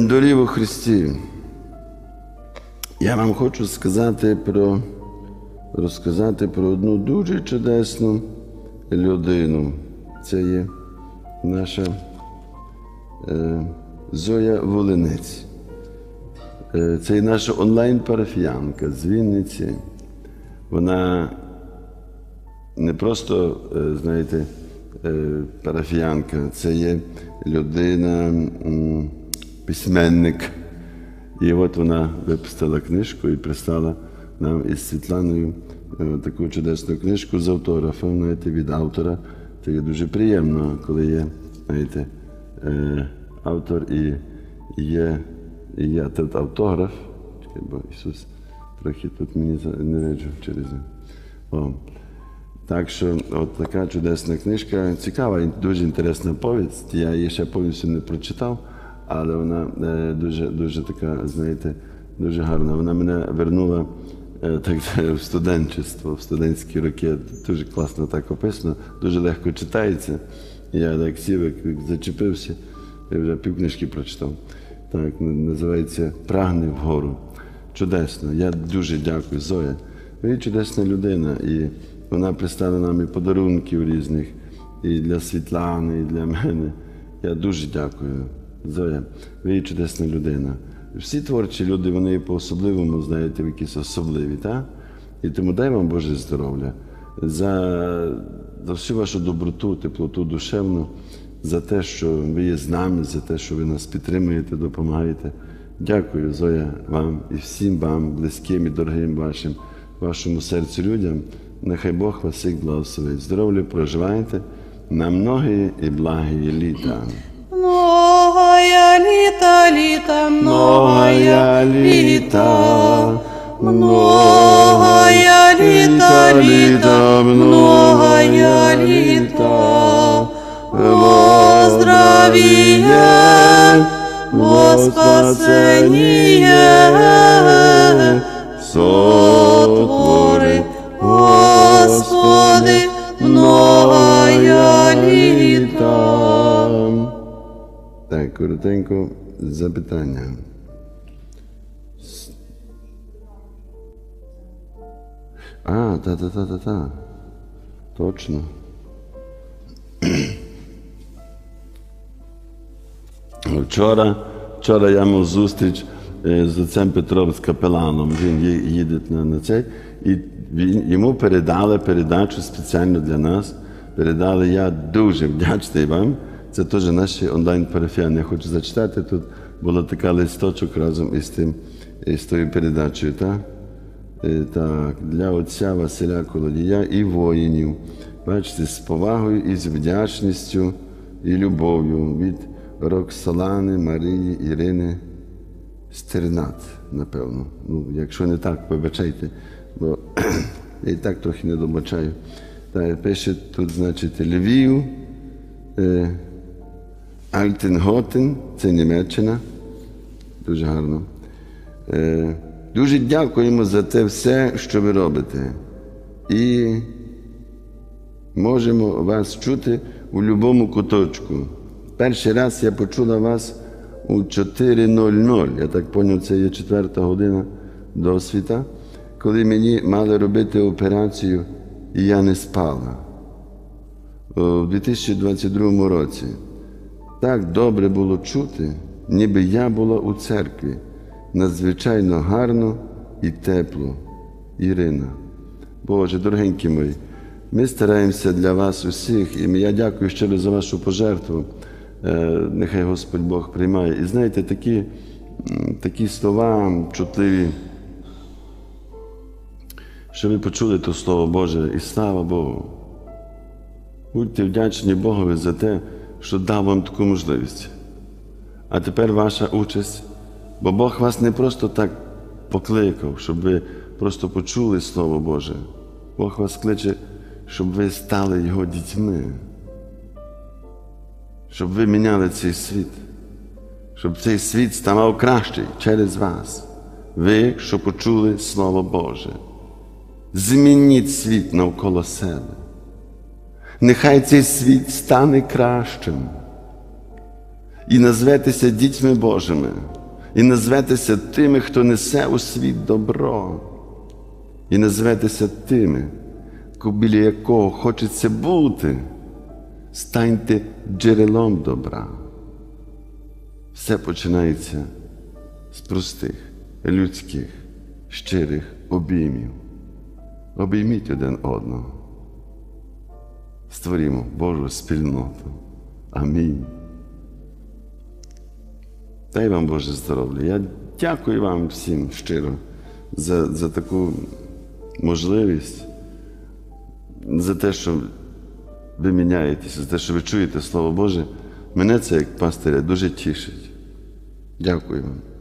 Дорів у Христі. Я вам хочу сказати про, розказати про одну дуже чудесну людину. Це є наша е, Зоя Волинець. Е, це є наша онлайн-парафіянка з Вінниці. Вона не просто, е, знаєте, е, парафіянка, це є людина, м, письменник. І от вона випустила книжку і прислала нам із Світланою е, таку чудесну книжку з автографом, знаєте, від автора. Це є дуже приємно, коли є, знаєте, е, автор і є, і є тут автограф. Бо Ісус трохи тут мені не виджу через. О. Так що от така чудесна книжка, цікава і дуже інтересна повість. Я її ще повністю не прочитав, але вона е, дуже, дуже така, знаєте, дуже гарна. Вона мене вернула е, так в студентчество, в студентські роки. Дуже класно так описано, дуже легко читається. Я так сів, зачепився, я вже півкнижки прочитав. Так, називається Прагни вгору. Чудесно. Я дуже дякую, Зоя. Ви чудесна людина, і вона пристала нам і подарунків різних, і для Світлани, і для мене. Я дуже дякую, Зоя. Ви чудесна людина. Всі творчі люди, вони по-особливому, знаєте, якісь особливі, так? І тому дай вам Боже здоров'я за, за всю вашу доброту, теплоту душевну, за те, що ви є з нами, за те, що ви нас підтримуєте, допомагаєте. Дякую, Зоя, вам і всім вам, близьким і дорогим вашим, вашому серцю людям. Нехай Бог вас всіх благословить. Здоров'я проживайте на многі і благі літа. Літа, літа, многая літа, многая літа, літа, многая літа, во здравие, во спасение, сотвори, коротенько запитання. А, та-та-та-та-та. Точно. Вчора, вчора я мав зустріч е, з отцем Петром з капеланом. Він їде на, на цей, і він, йому передали передачу спеціально для нас. Передали я дуже вдячний вам. Це теж наші онлайн-парафіяни. Я хочу зачитати. Тут була така листочок разом із тим, із тою передачею. Так? Е, Так, для отця Василя Колодія і воїнів. Бачите, з повагою і з вдячністю і любов'ю від Роксолани Марії Ірини Стернат, напевно. Ну, якщо не так, вибачайте, бо я і так трохи не добачаю. Так, пише тут, значить, Львів, е, Альтенготен, це Німеччина. Дуже гарно. Е, дуже дякуємо за те все, що ви робите. І можемо вас чути у будь-якому куточку. Перший раз я почула вас у 4.00. Я так зрозумів, це є четверта година досвіта, коли мені мали робити операцію, і я не спала. У 2022 році. Так добре було чути, ніби я була у церкві. Надзвичайно гарно і тепло. Ірина. Боже, дорогенькі мої, ми стараємося для вас усіх, і я дякую щиро за вашу пожертву. Е, Нехай Господь Бог приймає. І знаєте, такі, такі слова чутливі, що ви почули то Слово Боже, і слава Богу. Будьте вдячні Богові за те, що дав вам таку можливість. А тепер ваша участь, бо Бог вас не просто так покликав, щоб ви просто почули Слово Боже. Бог вас кличе, щоб ви стали Його дітьми, щоб ви міняли цей світ, щоб цей світ ставав кращий через вас. Ви, що почули Слово Боже. Змініть світ навколо себе. Нехай цей світ стане кращим. і назветеся дітьми Божими, і назветеся тими, хто несе у світ добро, і назветеся тими, біля якого хочеться бути, станьте джерелом добра. Все починається з простих, людських, щирих обіймів. Обійміть один одного. Створімо Божу спільноту. Амінь. Дай вам Боже здоров'я. Я дякую вам всім щиро за, за таку можливість, за те, що ви міняєтеся, за те, що ви чуєте Слово Боже. Мене це як пастиря дуже тішить. Дякую вам.